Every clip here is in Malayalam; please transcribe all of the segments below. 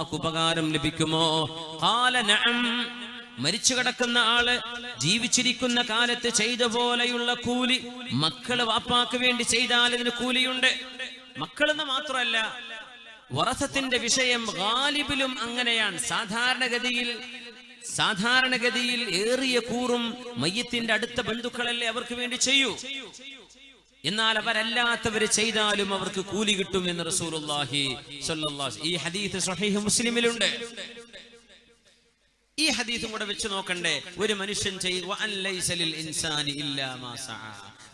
വാപ്പാക്ക് ഉപകാരം ലഭിക്കുമോ നഅം. മരിച്ചു കിടക്കുന്ന ആൾ ജീവിച്ചിരിക്കുന്ന കാലത്ത് ചെയ്ത പോലെയുള്ള കൂലി മക്കൾ വാപ്പാക്ക് വേണ്ടി ചെയ്താൽ ഇതിന് കൂലിയുണ്ട്. മക്കളെന്ന് മാത്രമല്ല വറസത്തിന്റെ വിഷയം ഗാലിബിലും അങ്ങനെയാണ്. സാധാരണഗതിയിൽ സാധാരണഗതിയിൽ ഏറിയ കൂറും മയ്യത്തിന്റെ അടുത്ത ബന്ധുക്കളല്ലേ അവർക്ക് വേണ്ടി ചെയ്യൂ? എന്നാൽ അവരല്ലാത്തവര് ചെയ്താലും അവർക്ക് കൂലി കിട്ടും എന്ന് റസൂലുള്ളാഹി സ്വല്ലല്ലാഹി ഈ ഹദീസ് മുസ്ലിമിലുണ്ട്. ഈ ഹദീസും കൂടെ വെച്ച് നോക്കണ്ടേ ഒരു മനുഷ്യൻ.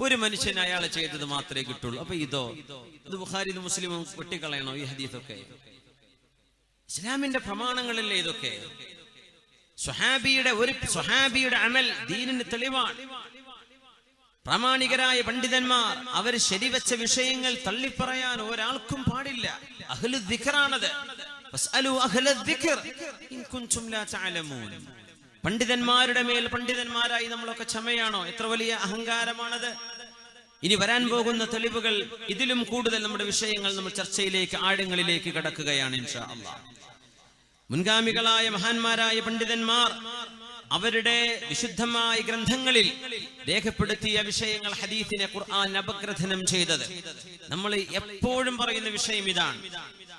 ഒരു മനുഷ്യൻ അയാൾ ചെയ്തത് മാത്രമേ കിട്ടുള്ളൂ. അപ്പൊ ഇതോ? ഇത് ഇത് മുസ്ലിമും വെട്ടിക്കളയണോ ഈ ഹദീസൊക്കെ? ഇസ്ലാമിന്റെ പ്രമാണങ്ങളല്ലേ ഇതൊക്കെ? സുഹാബിയുടെ ഒരു സുഹാബിയുടെ അമൽ ദീനിന് തെളിവാണ്. പ്രാമാണികരായ പണ്ഡിതന്മാർ അവർ ശരിവച്ച വിഷയങ്ങൾ തള്ളിപ്പറയാൻ ഒരാൾക്കും പാടില്ല. അഹ്ലു പണ്ഡിതന്മാരുടെ മേൽ പണ്ഡിതന്മാരായി നമ്മളൊക്കെ ക്ഷമയാണോ? എത്ര വലിയ അഹങ്കാരമാണത്? ഇനി വരാൻ പോകുന്ന തെളിവുകൾ ഇതിലും കൂടുതൽ നമ്മുടെ വിഷയങ്ങൾ നമ്മൾ ചർച്ചയിലേക്ക് ആഴങ്ങളിലേക്ക് കടക്കുകയാണ് ഇൻഷാ അള്ളാഹ് മുൻഗാമികളായ മഹാന്മാരായ പണ്ഡിതന്മാർ അവരുടെ വിശുദ്ധമായ ഗ്രന്ഥങ്ങളിൽ രേഖപ്പെടുത്തിയ വിഷയങ്ങൾ ഹദീസിനെ ഖുർആൻ അപഗ്രഥനം ചെയ്തത്. നമ്മൾ എപ്പോഴും പറയുന്ന വിഷയം ഇതാണ്.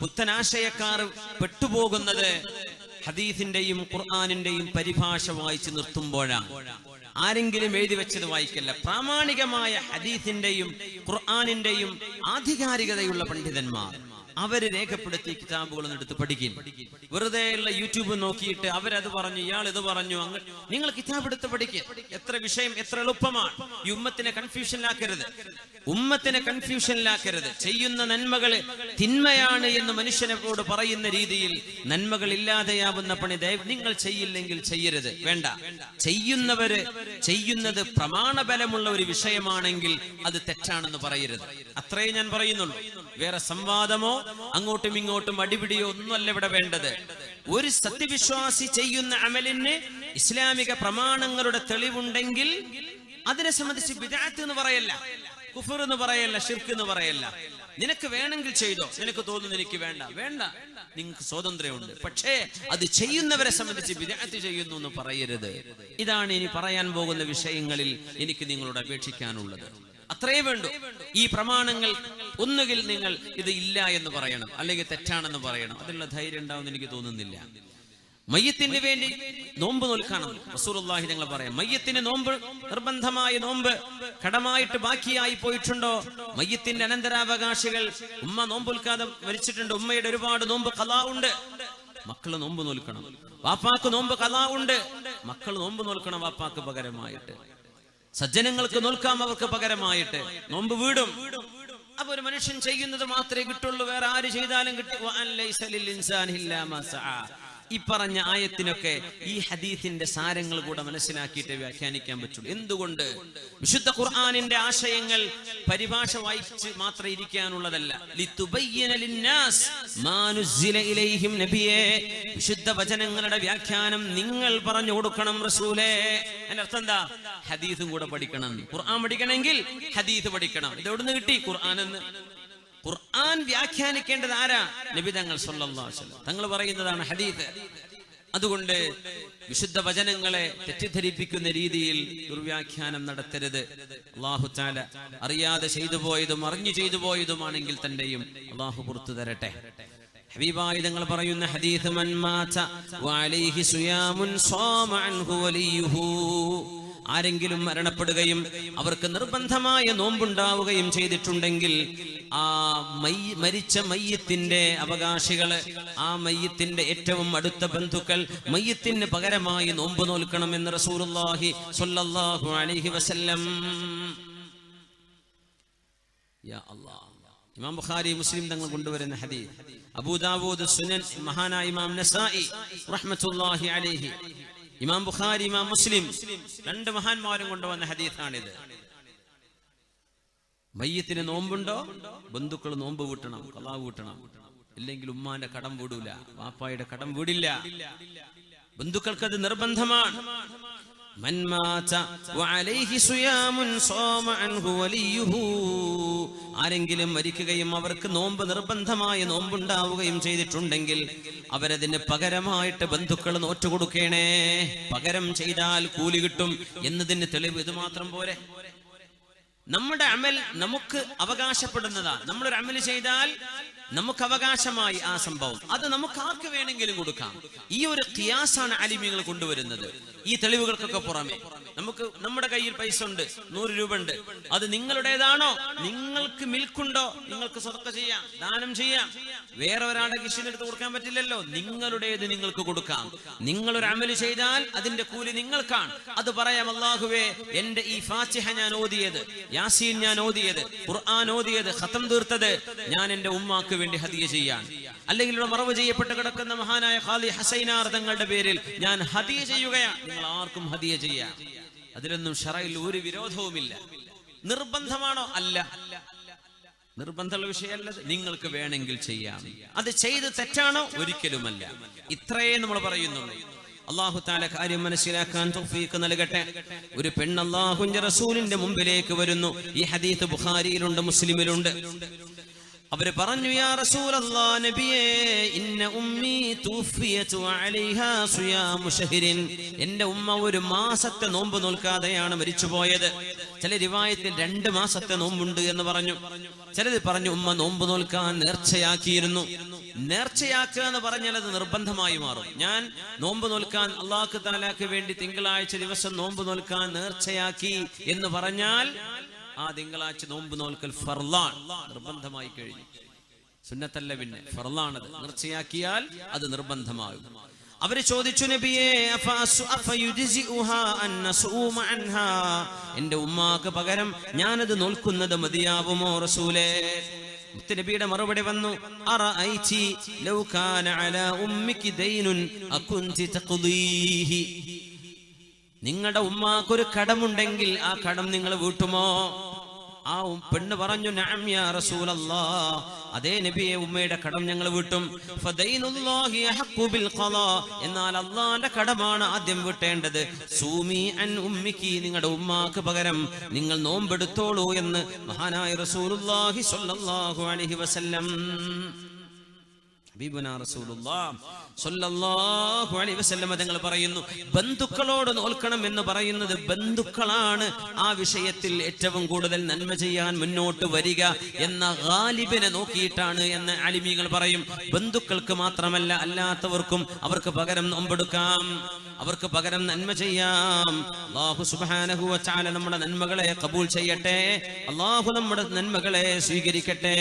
പുത്തനാശയക്കാർ പെട്ടുപോകുന്നത് ഹദീസിന്റെയും ഖുർആാനിന്റെയും പരിഭാഷ വായിച്ചു നിർത്തുമ്പോഴാണ്. ആരെങ്കിലും എഴുതി വെച്ചത് വായിക്കല്ല. പ്രാമാണികമായ ഹദീസിന്റെയും ഖുർആാനിന്റെയും ആധികാരികതയുള്ള പണ്ഡിതന്മാർ. അവർ രേഖപ്പെടുത്തി കിതാബുകൾ എടുത്ത് പഠിക്കും. വെറുതെ ഉള്ള യൂട്യൂബ് നോക്കിയിട്ട് അവരത് പറഞ്ഞു ഇയാൾ ഇത് പറഞ്ഞു അങ്ങനെ നിങ്ങൾ കിതാബ് എടുത്ത് പഠിക്കുക എത്ര വിഷയം എത്ര എളുപ്പമാണ്. ഈ ഉമ്മത്തിനെ കൺഫ്യൂഷനിലാക്കരുത് ഉമ്മത്തിനെ കൺഫ്യൂഷനിലാക്കരുത് ചെയ്യുന്ന നന്മകൾ തിന്മയാണ് എന്ന് മനുഷ്യനോട് പറയുന്ന രീതിയിൽ നന്മകൾ ഇല്ലാതെയാവുന്ന പണി നിങ്ങൾ ചെയ്യില്ലെങ്കിൽ ചെയ്യരുത്. വേണ്ട. ചെയ്യുന്നവര് ചെയ്യുന്നത് പ്രമാണബലമുള്ള ഒരു വിഷയമാണെങ്കിൽ അത് തെറ്റാണെന്ന് പറയരുത്. അത്രേ ഞാൻ പറയുന്നുള്ളൂ. വേറെ സംവാദമോ അങ്ങോട്ടും ഇങ്ങോട്ടും അടിപിടിയോ ഒന്നുമല്ല ഇവിടെ വേണ്ടത്. ഒരു സത്യവിശ്വാസി ചെയ്യുന്ന അമലിന് ഇസ്ലാമിക പ്രമാണങ്ങളുടെ തെളിവുണ്ടെങ്കിൽ അതിനെ സംബന്ധിച്ച് വിദാത്ത് എന്ന് പറയല്ല കുഫർ എന്ന് പറയല്ല ഷിർക്ക് എന്ന് പറയല്ല. നിനക്ക് വേണമെങ്കിൽ ചെയ്തോ. നിനക്ക് തോന്നുന്നു എനിക്ക് വേണ്ട. വേണ്ട. നിങ്ങൾക്ക് സ്വാതന്ത്ര്യമുണ്ട്. പക്ഷേ അത് ചെയ്യുന്നവരെ സംബന്ധിച്ച് വിദാത്ത് ചെയ്യുന്നു എന്ന് പറയരുത്. ഇതാണ് ഇനി പറയാൻ പോകുന്ന വിഷയങ്ങളിൽ എനിക്ക് നിങ്ങളോട് അപേക്ഷിക്കാനുള്ളത്. അത്രേ വേണ്ടു. ഈ പ്രമാണങ്ങൾ ഒന്നുകിൽ നിങ്ങൾ ഇത് ഇല്ല എന്ന് പറയണം അല്ലെങ്കിൽ തെറ്റാണെന്ന് പറയണം. അതിനുള്ള ധൈര്യം ഉണ്ടാവുമെന്ന് എനിക്ക് തോന്നുന്നില്ല. മയ്യത്തിന് വേണ്ടി നോമ്പ് നോൽക്കണം. റസൂലുള്ളാഹി ഞങ്ങൾ പറയാം മയ്യത്തിന് നോമ്പ് നിർബന്ധമായ നോമ്പ് കടമായിട്ട് ബാക്കിയായി പോയിട്ടുണ്ടോ? മയ്യത്തിന്റെ അനന്തരാവകാശികൾ ഉമ്മ നോമ്പൊൽക്കാതെ മരിച്ചിട്ടുണ്ട്. ഉമ്മയുടെ ഒരുപാട് നോമ്പ് കലാ ഉണ്ട് മക്കൾ നോമ്പ് നോൽക്കണം. വാപ്പാക്ക് നോമ്പ് കലാ ഉണ്ട് മക്കൾ നോമ്പ് നോൽക്കണം വാപ്പാക്ക് പകരമായിട്ട്. സജ്ജനങ്ങൾക്ക് നോൽക്കാം അവർക്ക് പകരമായിട്ട്. നോമ്പ് വീടും. അപ്പൊ ഒരു മനുഷ്യൻ ചെയ്യുന്നത് മാത്രമേ കിട്ടുള്ളൂ. വേറെ ആര് ചെയ്താലും കിട്ടും. ഈ പറഞ്ഞ ആയത്തിനൊക്കെ ഈ ഹദീസിന്റെ സാരങ്ങൾ കൂടെ മനസ്സിലാക്കിയിട്ട് വ്യാഖ്യാനിക്കാൻ പറ്റുള്ളൂ. എന്തുകൊണ്ട്? വിശുദ്ധ ഖുർആാനിന്റെ ആശയങ്ങൾ പരിഭാഷ വായിച്ച് മാത്രം ഇരിക്കാനുള്ളതല്ല. വിശുദ്ധ വചനങ്ങളുടെ വ്യാഖ്യാനം നിങ്ങൾ പറഞ്ഞു കൊടുക്കണം റസൂലേ. അതിന്റെ അർത്ഥം എന്താ? ഹദീസും കൂടെ പഠിക്കണം. ഖുർആൻ പഠിക്കണമെങ്കിൽ ഹദീസ് പഠിക്കണം. ഇത് എവിടുന്ന് കിട്ടി? ഖുർആൻ എന്ന് ഖുർആൻ വ്യാഖ്യാനിക്കേണ്ടത് ആരാ? നബി തങ്ങൾ തങ്ങൾ പറയുന്നതാണ് ഹദീസ്. അതുകൊണ്ട് വിശുദ്ധ വചനങ്ങളെ തെറ്റിദ്ധരിപ്പിക്കുന്ന രീതിയിൽ ദുർവ്യാഖ്യാനം നടത്തരുത്. അള്ളാഹു ചാല അറിയാതെ ചെയ്തു പോയതും അറിഞ്ഞു ചെയ്തു പോയതുമാണെങ്കിൽ തന്റെയും അള്ളാഹു പുറത്തു തരട്ടെ. ഹബീബായി തങ്ങൾ പറയുന്ന ഹദീസ് ആരെങ്കിലും മരണപ്പെടുകയും അവർക്ക് നിർബന്ധമായ നോമ്പുണ്ടാവുകയും ചെയ്തിട്ടുണ്ടെങ്കിൽ ആ മരിച്ച മയ്യത്തിന്റെ അവകാശികൾ ആ മയ്യത്തിന്റെ ഏറ്റവും അടുത്ത ബന്ധുക്കൾ മയ്യത്തിന് പകരമായി നോമ്പ് നോൽക്കണം എന്ന് റസൂലുള്ളാഹി സ്വല്ലല്ലാഹു അലൈഹി വസല്ലം. ഇമാം ബുഖാരി മുസ്ലിം തങ്ങൾ കൊണ്ടുവരുന്ന ഹദീസ്. അബൂദാവൂദ് സുനൻ മഹാനായ ഇമാം നസായി റഹ്മത്തുള്ളാഹി അലൈഹി. ഇമാം ബുഖാരി ഇമാം മുസ്ലിം രണ്ട് മഹാന്മാരും കൊണ്ടുവന്ന ഹദീസാണിത്. മയ്യത്തിന് നോമ്പുണ്ടോ? ബന്ധുക്കൾ നോമ്പ് വിട്ടണം കലാവ് വിട്ടണം ഇല്ലെങ്കിൽ ഉമ്മാന്റെ കടം വിടൂല വാപ്പായുടെ കടം വിടില്ല. ബന്ധുക്കൾക്ക് അത് നിർബന്ധമാണ് ആരെങ്കിലും മരിക്കുകയും അവർക്ക് നോമ്പ് നിർബന്ധമായ നോമ്പുണ്ടാവുകയും ചെയ്തിട്ടുണ്ടെങ്കിൽ അവരതിന് പകരമായിട്ട് ബന്ധുക്കൾ നോറ്റുകൊടുക്കേണേ പകരം ചെയ്താൽ കൂലി കിട്ടും എന്നതിന് തെളിവ് ഇത് മാത്രം പോരെ. നമ്മുടെ അമൽ നമുക്ക് അവകാശപ്പെടുന്നതാണ് നമ്മളൊരു അമൽ ചെയ്താൽ നമുക്ക് അവകാശമായി ആ സംഭവം. അത് നമുക്ക് ആർക്ക് വേണമെങ്കിലും കൊടുക്കാം. ഈ ഒരു കിയാസാണ് അലിമികൾ കൊണ്ടുവരുന്നത്. ഈ തെളിവുകൾക്കൊക്കെ പുറമെ. നമുക്ക് നമ്മുടെ കയ്യിൽ പൈസ ഉണ്ട്. നൂറ് രൂപ ഉണ്ട്. അത് നിങ്ങളുടേതാണോ? നിങ്ങൾക്ക് മിൽക്കുണ്ടോ? നിങ്ങൾക്ക് സ്വതക്ക ചെയ്യാം. ദാനം ചെയ്യാം. വേറെ ഒരാളുടെ കിഷിനെടുത്ത് കൊടുക്കാൻ പറ്റില്ലല്ലോ. നിങ്ങളുടേത് നിങ്ങൾക്ക് കൊടുക്കാം. നിങ്ങൾ ഒരു അമൽ ചെയ്താൽ അതിന്റെ കൂലി നിങ്ങൾക്കാണ്. അത് പറയാം അള്ളാഹുവേ എന്റെ ഈ ഫാത്തിഹ ഞാൻ ഓതിയത് യാസീൻ ഞാൻ ഓതിയത് ഖുർആൻ ഓതിയത് ഖത്തം തീർത്തത് ഞാൻ എന്റെ ഉമ്മാക്ക് വേണ്ടി ഹദിയ ചെയ്യാൻ. അല്ലെങ്കിൽ ഇവിടെ മറവ് ചെയ്യപ്പെട്ട് കിടക്കുന്ന മഹാനായ ഖാലി ഹസൈനാർ തങ്ങളുടെ പേരിൽ ഞാൻ ഹദിയ ചെയ്യുകയാണ് നിങ്ങൾ ആർക്കും ഹദിയ ചെയ്യാം. അതിലൊന്നും ഷറയിൽ ഒരു വിരോധവുമില്ല. നിർബന്ധമാണോ? അല്ല. നിർബന്ധമുള്ള വിഷയമല്ല. നിങ്ങൾക്ക് വേണമെങ്കിൽ ചെയ്യാം. അത് ചെയ്ത് തെറ്റാണോ? ഒരിക്കലുമല്ല. ഇത്രയേ നമ്മൾ പറയുന്നുള്ളൂ. അള്ളാഹു താല കാര്യം മനസ്സിലാക്കാൻ തൗഫീഖ് നൽകട്ടെ. ഒരു പെണ്ണ് അള്ളാഹുന്റെ റസൂലിന്റെ മുമ്പിലേക്ക് വരുന്നു. ഈ ഹദീത്ത് ബുഖാരിയിലുണ്ട് മുസ്ലിമിലുണ്ട്. അവർ പറഞ്ഞു യാ റസൂലല്ലാ നബിയേ ഇന്ന ഉമ്മി തൂഫിയതു അലൈഹാ സുയാമു ഷഹ്രിൻ. എന്റെ ഉമ്മ ഒരു മാസത്തെ നോമ്പ് നോൽക്കാതെയാണ് മരിച്ചുപോയത്. ചില റിവായത്തിൽ രണ്ട് മാസത്തെ നോമ്പുണ്ട് എന്ന് പറഞ്ഞു. ചിലത് പറഞ്ഞു ഉമ്മ നോമ്പ് നോൽക്കാൻ നേർച്ചയാക്കിയിരുന്നു. നേർച്ചയാക്കുക എന്ന് പറഞ്ഞാൽ അത് നിർബന്ധമായി മാറും. ഞാൻ നോമ്പ് നോൽക്കാൻ അള്ളാഹു താലാക്ക് വേണ്ടി തിങ്കളാഴ്ച ദിവസം നോമ്പ് നോൽക്കാൻ നേർച്ചയാക്കി എന്ന് പറഞ്ഞാൽ ആ തിങ്കളാഴ്ച നോമ്പ് നോൽക്കൽ ഫർലാൻ നിർബന്ധമായി കഴിഞ്ഞു. സുന്നത്തല്ല പിന്നെ ഫർലാണത്. നിർച്ചയാക്കിയാൽ അത് നിർബന്ധമാകും. അവർ ചോദിച്ചു? എന്റെ ഉമ്മാക്ക് പകരം ഞാനത് നോൽക്കുന്നത് മതിയാവുമോ റസൂലേ? നബിയുടെ മറുപടി വന്നു ലൗ കാന അലാ ഉമ്മിക്ക് ദൈനുൻ നിങ്ങളുടെ ഉമ്മാക്കൊരു കടമുണ്ടെങ്കിൽ ആ കടം നിങ്ങൾ വീട്ടുമോ? ആ പെണ്ണ് പറഞ്ഞു റസൂലല്ലാ. അതേ നബിയെ ഉമ്മയുടെ കടം ഞങ്ങൾ വീട്ടും. എന്നാൽ അള്ളാന്റെ കടമാണ് ആദ്യം വീട്ടേണ്ടത്. സൂമി അൻ ഉമ്മിക്ക് നിങ്ങളുടെ ഉമ്മാക്ക് പകരം നിങ്ങൾ നോമ്പെടുത്തോളൂ എന്ന് മഹാനായ റസൂലുല്ലാഹി സ്വല്ലല്ലാഹു അലൈഹി വസല്ലം തങ്ങൾ പറയുന്നു ബന്ധുക്കളോട് നോൽക്കണം എന്ന് പറയുന്നത് ബന്ധുക്കളാണ്. ആ വിഷയത്തിൽ ഏറ്റവും കൂടുതൽ നന്മ ചെയ്യാൻ മുന്നോട്ട് വരിക എന്ന ഗാലിബിനെ നോക്കിയിട്ടാണ് എന്ന് അലിമികൾ പറയും. ബന്ധുക്കൾക്ക് മാത്രമല്ല അല്ലാത്തവർക്കും അവർക്ക് പകരം നോമ്പെടുക്കാം. അവർക്ക് പകരം നന്മ ചെയ്യാം. അള്ളാഹു സുബാനഹു വച്ചാല നമ്മുടെ നന്മകളെ കബൂൽ ചെയ്യട്ടെ. അള്ളാഹു നമ്മുടെ നന്മകളെ സ്വീകരിക്കട്ടെ.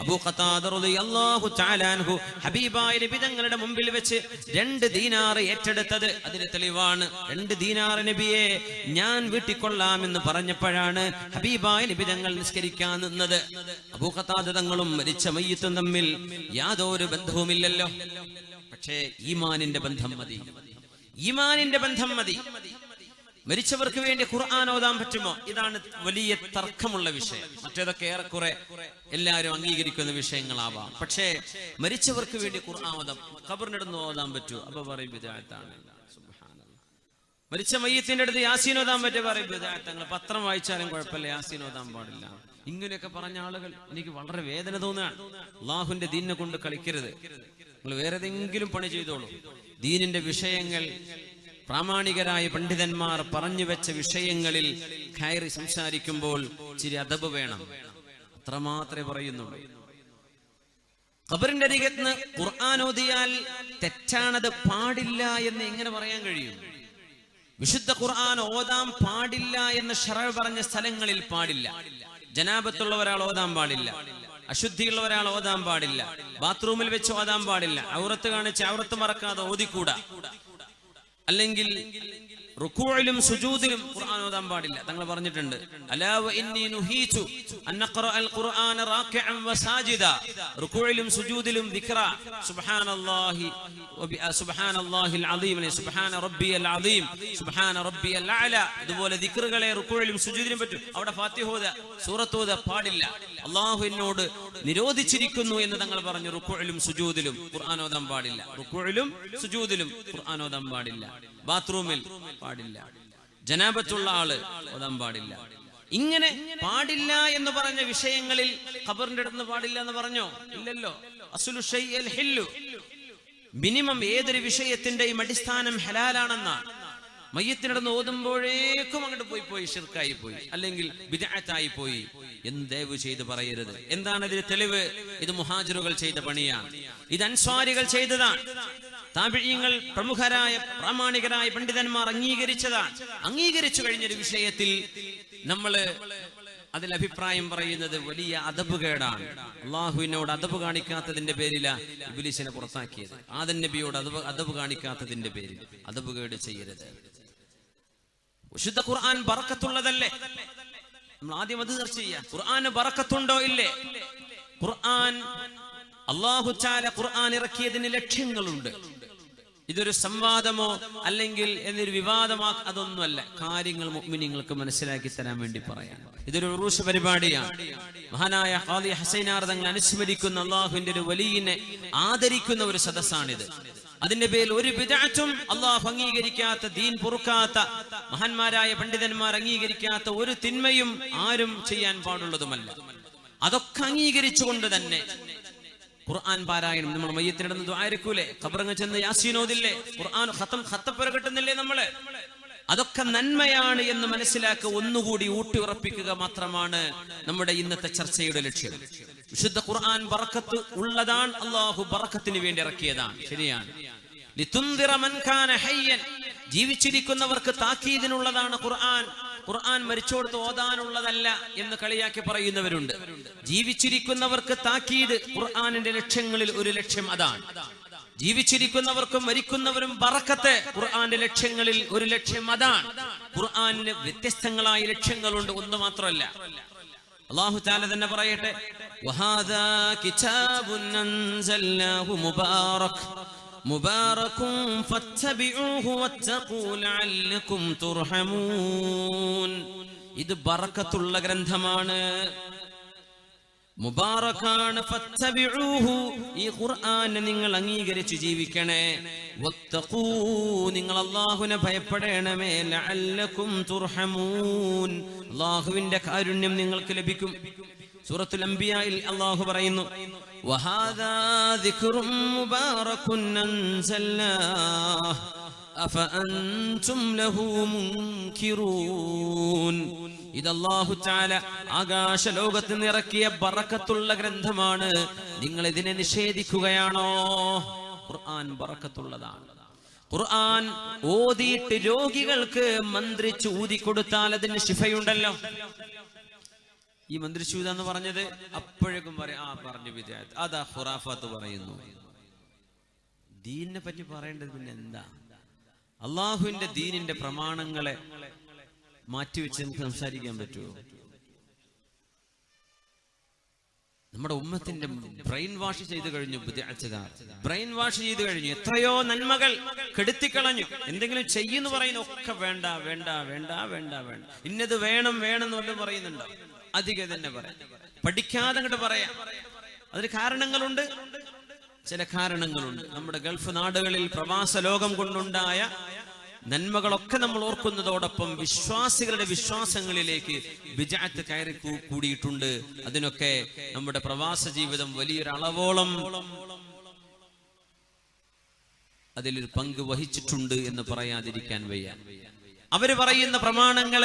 അബു ഖതാദ റളിയല്ലാഹു തആല അൻഹു ഹബീബായ നബി തങ്ങളുടെ മുമ്പിൽ വെച്ച് രണ്ട് ദീനാർ ഏറ്റെടുത്തത്. അതിന് തെളിവാണ് രണ്ട് ദീനാർ നബിയെ ഞാൻ വീട്ടിക്കൊള്ളാം എന്ന് പറഞ്ഞപ്പോഴാണ് ഹബീബായ നബി തങ്ങൾ നിസ്കരിക്കാൻ നിന്നത്. അബൂ ഖതാദ തങ്ങളും മരിച്ച മയ്യത്തും തമ്മിൽ യാതൊരു ബന്ധവുമില്ലല്ലോ. പക്ഷേ ഈമാനിന്റെ ബന്ധം മതി. ഈമാനിന്റെ ബന്ധം മതി. മരിച്ചവർക്ക് വേണ്ടി ഖുർആൻ ഓതാൻ പറ്റുമോ? ഇതാണ് വലിയ തർക്കമുള്ള വിഷയം. മറ്റേതൊക്കെ ഏറെക്കുറെ എല്ലാവരും അംഗീകരിക്കുന്ന വിഷയങ്ങളാവാം. പക്ഷേ മരിച്ചവർക്ക് വേണ്ടി ഖുർആൻ ഓതാം ഖബറിനടുന്ന് ഓതാൻ പറ്റുമോ അപ്പൊ പറയും വിദായത്താണ് മരിച്ച മയ്യത്തിന്റെ അടുത്ത് യാസീൻ ഓതാൻ പറ്റിയ പറയും വിദായത്തങ്ങൾ പത്രം വായിച്ചാലും കുഴപ്പമില്ല യാസീൻ ഓതാൻ പാടില്ല. ഇങ്ങനെയൊക്കെ പറഞ്ഞ ആളുകൾ എനിക്ക് വളരെ വേദന തോന്നുകയാണ്. അള്ളാഹുന്റെ ദീനിനെ കൊണ്ട് കളിക്കരുത്. നിങ്ങൾ വേറെ ഏതെങ്കിലും പണി ചെയ്തോളൂ. ദീനിന്റെ വിഷയങ്ങൾ പ്രാമാണികരായ പണ്ഡിതന്മാർ പറഞ്ഞു വെച്ച വിഷയങ്ങളിൽ കയറി സംസാരിക്കുമ്പോൾ ചിരി അതബ് വേണം. അത്രമാത്രമേ പറയുന്നുള്ളൂ. ഖബറിന്റെ അരികത്ത് ഖുർആൻ ഓതിയാൽ തെറ്റാണത് പാടില്ല എന്ന് എങ്ങനെ പറയാൻ കഴിയും? വിശുദ്ധ ഖുർആൻ ഓതാൻ പാടില്ല എന്ന് ഷറ പറഞ്ഞ സ്ഥലങ്ങളിൽ പാടില്ല. ജനാപത്തുള്ള ഒരാൾ ഓതാൻ പാടില്ല. അശുദ്ധിയുള്ള ഒരാൾ ഓതാൻ പാടില്ല. ബാത്റൂമിൽ വെച്ച് ഓതാൻ പാടില്ല. ഔറത്ത് കാണിച്ച് ഔറത്ത് മറക്കാതെ ഓതിക്കൂടാ. അല്ലെങ്കിൽ റുക്കൂഴിലും സുജൂദിലും ഖുർആൻ ഓതാൻ പാടില്ല. തങ്ങൾ പറഞ്ഞിട്ടുണ്ട് റുക്കൂഴിലും സുജൂദിലും ദിക്റ സുബ്ഹാനല്ലാഹി സുബ്ഹാനല്ലാഹിൽ അല്ലെ സുബ്ഹാന റബ്ബിയൽ അദീം സുബ്ഹാന റബ്ബിയൽ അഅല. ഇതുപോലെ ദിക്റുകളെ റുക്കൂഴിലും സുജൂദിലും പറ്റും. അവിടെ ഫാത്തിഹ ഓത സൂറത്ത് ഓത പാടില്ല. അല്ലാഹു എന്നോട് നിരോധിച്ചിരിക്കുന്നു എന്ന് തങ്ങൾ പറഞ്ഞു റുക്കൂഴിലും സുജൂദിലും ഖുർആൻ ഓതാൻ പാടില്ല. റുക്കൂഴിലും സുജൂദിലും ഖുർആൻ ഓതാൻ പാടില്ല. ബാത്റൂമിൽ പാടില്ല. ജനാപത്തുള്ള ആൾ ഓതാൻ പാടില്ല. ഇങ്ങനെ പാടില്ല എന്ന് പറഞ്ഞ വിഷയങ്ങളിൽ ഖബറിന്റെ അടുത്ത് പാടില്ല എന്ന് പറഞ്ഞോ? ഇല്ലല്ലോ. അസുലു ഹില്ലു. മിനിമം ഏതൊരു വിഷയത്തിന്റെയും അടിസ്ഥാനം ഹലാലാണെന്നാണ് മയ്യത്തിനടന്ന് ഓതുമ്പോഴേക്കും അങ്ങോട്ട് പോയി പോയി ഷിർക്കായി പോയി. അല്ലെങ്കിൽ വിദഗ്ധായി പോയി. എന്ന് ചെയ്ത് പറയരുത്. എന്താണ് ഇതിന് തെളിവ്? ഇത് മുഹാജിറുകൾ ചെയ്ത പണിയാണ്. ഇത് അൻസ്വാരികൾ ചെയ്തതാണ്. താപിഴയങ്ങൾ പ്രമുഖരായ പ്രാമാണികരായ പണ്ഡിതന്മാർ അംഗീകരിച്ചതാണ്. അംഗീകരിച്ചു കഴിഞ്ഞൊരു വിഷയത്തിൽ നമ്മൾ അതിൽ അഭിപ്രായം പറയുന്നത് വലിയ അതപുകേടാണ്. അള്ളാഹുവിനോട് അതബ് കാണിക്കാത്തതിന്റെ പേരില ഇബിലിസിനെ പുറത്താക്കിയത്. ആദൻ നബിയോട് അതബ് അതബ് കാണിക്കാത്തതിന്റെ പേരിൽ അതപുകേട് ചെയ്യരുത്. വിശുദ്ധ ഖുർആൻ ബറക്കത്തുള്ളതല്ലേ? നമ്മൾ ആദ്യം അത് ചർച്ച ചെയ്യാം. ഖുർആന് ബറക്കത്തുണ്ടോ ഇല്ലേ? ഖുർആൻ അള്ളാഹു ചാല ഖുർആൻ ഇറക്കിയതിന് ലക്ഷ്യങ്ങളുണ്ട്. ഇതൊരു സംവാദമോ അല്ലെങ്കിൽ എന്നൊരു വിവാദമാ അതൊന്നുമല്ല. കാര്യങ്ങൾ മുഅ്മിനീങ്ങൾക്ക് മനസ്സിലാക്കി തരാൻ വേണ്ടി പറയാം. ഇതൊരു ഉറൂഷ പരിപാടിയാണ്. മഹാനായ ഹാദി ഹസൈനാർ തങ്ങൾ അനുസ്മരിക്കുന്ന അള്ളാഹുവിന്റെ ഒരു വലിയനെ ആദരിക്കുന്ന ഒരു സദസ്സാണിത്. അതിന്റെ പേരിൽ ഒരു വിദാറ്റും അള്ളാഹു അംഗീകരിക്കാത്ത ദീൻ പൊറുക്കാത്ത മഹാന്മാരായ പണ്ഡിതന്മാർ അംഗീകരിക്കാത്ത ഒരു തിന്മയും ആരും ചെയ്യാൻ പാടുള്ളതുമല്ല. അതൊക്കെ അംഗീകരിച്ചുകൊണ്ട് തന്നെ ഖുർആൻ പാരായണം. നമ്മൾ മയ്യത്തിനിടന്ന് ദ്വാരക്കൂലേ ഖബറങ്ങ് ചെന്ന് യാസീനോദില്ലേ? ഖുർആൻ ഖത്തം ഖത്തപ്പുര കിട്ടുന്നില്ലേ നമ്മൾ? അതൊക്കെ നന്മയാണ് എന്ന് മനസ്സിലാക്കുക ഒന്നുകൂടി ഊട്ടി ഉറപ്പിക്കുക മാത്രമാണ് നമ്മുടെ ഇന്നത്തെ ചർച്ചയുടെ ലക്ഷ്യം. വിശുദ്ധ ഖുർആൻ ബറക്കത്ത് ഉള്ളതാണ്. അള്ളാഹു ബറക്കത്തിന് വേണ്ടി ഇറക്കിയതാണ്. ശരിയാണ്. ജീവിച്ചിരിക്കുന്നവർക്ക് താക്കീതിനുള്ളതാണ് ഖുർആൻ. ഖുർആൻ മരിച്ചോടുത്ത് ഓതാനുള്ളതല്ല എന്ന് കളിയാക്കി പറയുന്നവരുണ്ട്. ജീവിച്ചിരിക്കുന്നവർക്ക് താക്കീത് ഖുർആാനിന്റെ ലക്ഷ്യങ്ങളിൽ ഒരു ലക്ഷ്യം അതാണ്. ജീവിച്ചിരിക്കുന്നവർക്കും മരിക്കുന്നവരും പറക്കത്തെ ഖുർആന്റെ ലക്ഷ്യങ്ങളിൽ ഒരു ലക്ഷ്യം അതാണ്. ഖുർആാനിന് വ്യത്യസ്തങ്ങളായ ലക്ഷ്യങ്ങളുണ്ട് ഒന്ന് മാത്രമല്ല. അള്ളാഹു താല തന്നെ പറയട്ടെ വഹാദാ കിതാബുൻ അൻസൽനാഹു മുബാറക് مبارك فاتبعوه واتقوا لعلكم ترحمون ഇത് ബറക്കത്തുള്ള ഗ്രന്ഥമാണ് മുബാറക്കാണ് ഫത്തബിഊഹു ഈ ഖുർആനെ നിങ്ങൾ അംഗീകരിച്ച് ജീവിക്കണേ വത്തഖൂ നിങ്ങൾ അല്ലാഹുവിനെ ഭയപ്പെടണമേ ലഅല്ലക്കും തുർഹമൂൻ അല്ലാഹുവിന്റെ കാരുണ്യം നിങ്ങൾക്ക് ലഭിക്കും സൂറത്തുൽ അംബിയായിൽ അല്ലാഹു പറയുന്നു വഹാദാ ذكر مبارك أنزلناه. أفأنتم ലഹു മുൻകിറൂൻ ഇത് അല്ലാഹു തആല ആകാശ ലോകത്ത് നിറക്കിയ ബറക്കത്തുള്ള ഗ്രന്ഥമാണ്. നിങ്ങൾ ഇതിനെ നിഷേധിക്കുകയാണോ? ഖുർആൻ ബറക്കത്തുള്ളതാണ്. ഖുർആൻ ഓതിയിട്ട് രോഗികൾക്ക് മന്ത്രിച്ച് ഊതി കൊടുത്താൽ അതിന് ശിഫയുണ്ടല്ലോ. ഈ മന്ത്രിശൂത എന്ന് പറഞ്ഞത് അപ്പോഴേക്കും പറയാം ആ പറഞ്ഞു വിദ്യാർത്ഥി അതാ ഖുറാഫാത്ത് പറയുന്നു. ദീനിനെ പറ്റി പറയേണ്ടത് പിന്നെ എന്താ? അള്ളാഹുവിന്റെ ദീനിന്റെ പ്രമാണങ്ങളെ മാറ്റിവെച്ച് നമുക്ക് സംസാരിക്കാൻ പറ്റുമോ? നമ്മുടെ ഉമ്മത്തിന്റെ ബ്രെയിൻ വാഷ് ചെയ്തു കഴിഞ്ഞു ബ്രെയിൻ വാഷ് ചെയ്തു കഴിഞ്ഞു. എത്രയോ നന്മകൾ കെടുത്തിക്കളഞ്ഞു. എന്തെങ്കിലും ചെയ്യുന്നു പറയുന്ന. ഒക്കെ വേണ്ട വേണ്ട വേണ്ട വേണ്ട വേണ്ട. ഇന്നത് വേണം വേണം എന്ന് പറയുന്നുണ്ടോ? അധികം തന്നെ പറയാം. പഠിക്കാതെ അങ്ങോട്ട് പറയാം. അതിന് കാരണങ്ങളുണ്ട്. ചില കാരണങ്ങളുണ്ട്. നമ്മുടെ ഗൾഫ് നാടുകളിൽ പ്രവാസ ലോകം കൊണ്ടുണ്ടായ നന്മകളൊക്കെ നമ്മൾ ഓർക്കുന്നതോടൊപ്പം വിശ്വാസികളുടെ വിശ്വാസങ്ങളിലേക്ക് വിജയത്ത് കയറി കൂടിയിട്ടുണ്ട്. അതിനൊക്കെ നമ്മുടെ പ്രവാസ ജീവിതം വലിയൊരു അളവോളം അതിലൊരു പങ്ക് വഹിച്ചിട്ടുണ്ട് എന്ന് പറയാതിരിക്കാൻ വയ്യ. അവർ പറയുന്ന പ്രമാണങ്ങൾ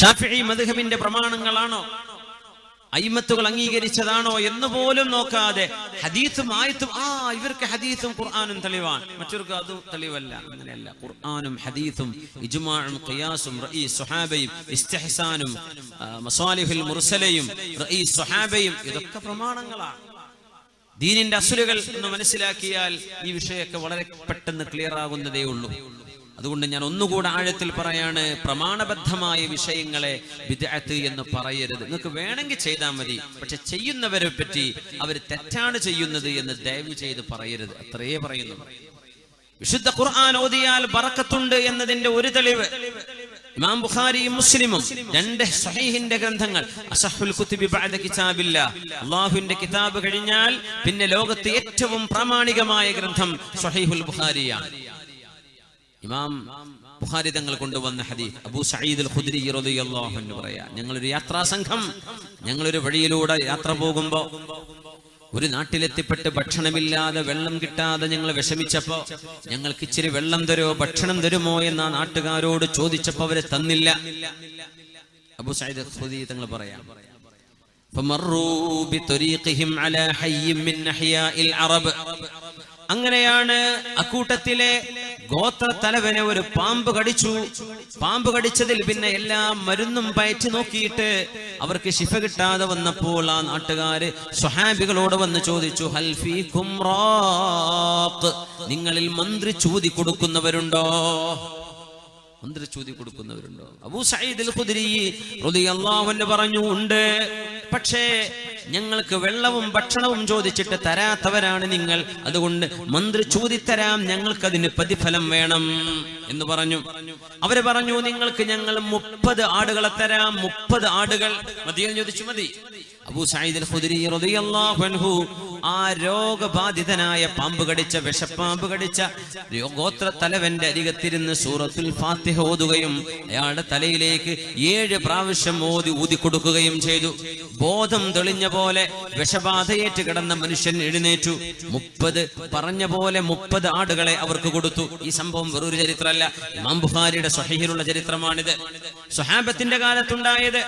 ഷാഫി മദ്ഹബിന്റെ പ്രമാണങ്ങളാണോ? അയിമത്തുകൾ അംഗീകരിച്ചതാണോ എന്ന് പോലും നോക്കാതെ ഹദീസും ആയത്തും ആ ഇവർക്ക് ഹദീസും ഖുർആാനും തെളിവാണ്. മറ്റവർക്ക് അത് തെളിവല്ല അങ്ങനെയല്ല. ഖുർആാനും ഹദീസും ഇജ്മാഉം ഖിയാസും റഈ സുഹാബയും ഇസ്തിഹ്സാനും മസാലിഫിൽ മുർസലയും റഈ സുഹാബയും ഇതൊക്കെ പ്രമാണങ്ങളാണ്. ദീനിന്റെ അസുലുകൾ എന്ന് മനസ്സിലാക്കിയാൽ ഈ വിഷയമൊക്കെ വളരെ പെട്ടെന്ന് ക്ലിയർ ആകുന്നതേ ഉള്ളൂ. അതുകൊണ്ട് ഞാൻ ഒന്നുകൂടെ ആഴത്തിൽ പറയാണ് പ്രമാണബദ്ധമായ വിഷയങ്ങളെ വിദഗ്ധ എന്ന് പറയരുത്. നിങ്ങൾക്ക് വേണമെങ്കിൽ ചെയ്താൽ മതി പക്ഷെ ചെയ്യുന്നവരെ പറ്റി അവർ തെറ്റാണ് ചെയ്യുന്നത് എന്ന് ദയവ് ചെയ്ത് പറയരുത്. അത്രയേ പറയുന്നു. വിശുദ്ധ ഖുർആൻ ഓതിയാൽ ബറക്കത്തുണ്ട് എന്നതിന്റെ ഒരു തെളിവ്. ഇമാം ബുഖാരിയും മുസ്ലിമും രണ്ട് സഹീഹിന്റെ ഗ്രന്ഥങ്ങൾ അസഹുൽ കുത്തുബി ബഅദ കിതാബില്ല. അല്ലാഹുവിന്റെ കിതാബ് കഴിഞ്ഞാൽ പിന്നെ ലോകത്തെ ഏറ്റവും പ്രാമാണികമായ ഗ്രന്ഥം സഹീഹുൽ ബുഖാരിയാണ്. ഇമാം ബുഖാരി തങ്ങൾ കൊണ്ടുവന്ന ഹദീഫ് അബൂ സഈദ് അൽ ഖുദ്രി റളിയല്ലാഹു അൻഹു പറയാ ഞങ്ങളൊരു യാത്രാ സംഘം ഞങ്ങളൊരു വഴിയിലൂടെ യാത്ര പോകുമ്പോ ഒരു നാട്ടിലെത്തിപ്പെട്ട് ഭക്ഷണമില്ലാതെ വെള്ളം കിട്ടാതെ ഞങ്ങൾ വിഷമിച്ചപ്പോ ഞങ്ങൾക്ക് ഇച്ചിരി വെള്ളം തരുമോ ഭക്ഷണം തരുമോ എന്ന് ആ നാട്ടുകാരോട് ചോദിച്ചപ്പോ അവര് തന്നില്ല അബൂ സഈദ് അൽ ഖുദ്രി തങ്ങൾ പറയാം فمروا بطريقهم على حي من أحياء العرب അങ്ങനെയാണ് അക്കൂട്ടത്തിലെ ഗോത്ര തലവനെ ഒരു പാമ്പ് കടിച്ചു. പാമ്പ് കടിച്ചതിൽ പിന്നെ എല്ലാ മരുന്നും പയറ്റി നോക്കിയിട്ട് അവർക്ക് ശിഫ കിട്ടാതെ വന്നപ്പോൾ ആ നാട്ടുകാര് സ്വഹാബികളോട് വന്ന് ചോദിച്ചു ഹൽഫി നിങ്ങളിൽ മന്ത്രി ചൂതി കൊടുക്കുന്നവരുണ്ടോ? മന്ത്രി ചൂതി കൊടുക്കുന്നവരുണ്ടോ? അബൂ അൻഹു പറഞ്ഞു ഉണ്ട്. പക്ഷേ ഞങ്ങൾക്ക് വെള്ളവും ഭക്ഷണവും ചോദിച്ചിട്ട് തരാത്തവരാണ് നിങ്ങൾ. അതുകൊണ്ട് മന്ത്രി ചോദിത്തരാം ഞങ്ങൾക്ക് അതിന് പ്രതിഫലം വേണം എന്ന് പറഞ്ഞു. അവർ പറഞ്ഞു നിങ്ങൾക്ക് ഞങ്ങൾ മുപ്പത് ആടുകളെ തരാം മുപ്പത് ആടുകൾ. മതിയെന്ന് ചോദിച്ചു മതി. അബൂ സായിദ് അൽ റളിയല്ലാഹു അൻഹു ആ രോഗബാധിതനായ പാമ്പ് കടിച്ച വിഷപ്പാമ്പ് കടിച്ച ഗോത്ര തലവന്റെ അരികത്തിരുന്ന് സൂറത്തുൽ ഫാത്തിഹ ഓതുകയും അയാളുടെ തലയിലേക്ക് ഏഴ് പ്രാവശ്യം ഓതി ഊതി കൊടുക്കുകയും ചെയ്തു. ബോധം തെളിഞ്ഞ പോലെ വിഷബാധയേറ്റ് കിടന്ന മനുഷ്യൻ എഴുന്നേറ്റു. മുപ്പത് പറഞ്ഞ പോലെ മുപ്പത് ആടുകളെ അവർക്ക് കൊടുത്തു. ഈ സംഭവം വെറൊരു ചരിത്രമല്ല. ഇമാം ബുഖാരിയുടെ സ്വഹീഹിലുള്ള ചരിത്രമാണിത്. സ്വഹാബത്തിന്റെ കാലത്തുണ്ടായത്.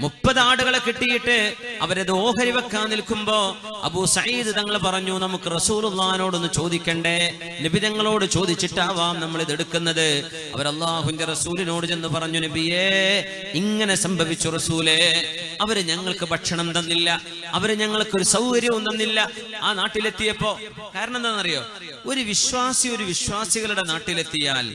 മുപ്പത് ആടുകളെ കിട്ടിയിട്ട് അവരത് ഓഹരി വെക്കാൻ നിൽക്കുമ്പോ അബൂ സയ്യിദ് തങ്ങൾ പറഞ്ഞു നമുക്ക് റസൂലുള്ളഹാനോടൊന്ന് ചോദിക്കണ്ടേ? നബിതങ്ങളോട് ചോദിച്ചിട്ടാവാം നമ്മൾ ഇത് എടുക്കുന്നത്. അവരല്ലാഹുന്റെ റസൂലിനോട് ചെന്ന് പറഞ്ഞു നബിയേ ഇങ്ങനെ സംഭവിച്ചു റസൂലേ അവർ ഞങ്ങൾക്ക് ഭക്ഷണം തന്നില്ല അവർ ഞങ്ങൾക്ക് ഒരു സൗകര്യവും തന്നില്ല. ആ നാട്ടിലെത്തിയപ്പോ കാരണം എന്താണെന്നറിയോ? ഒരു വിശ്വാസി ഒരു വിശ്വാസികളുടെ നാട്ടിലെത്തിയാൽ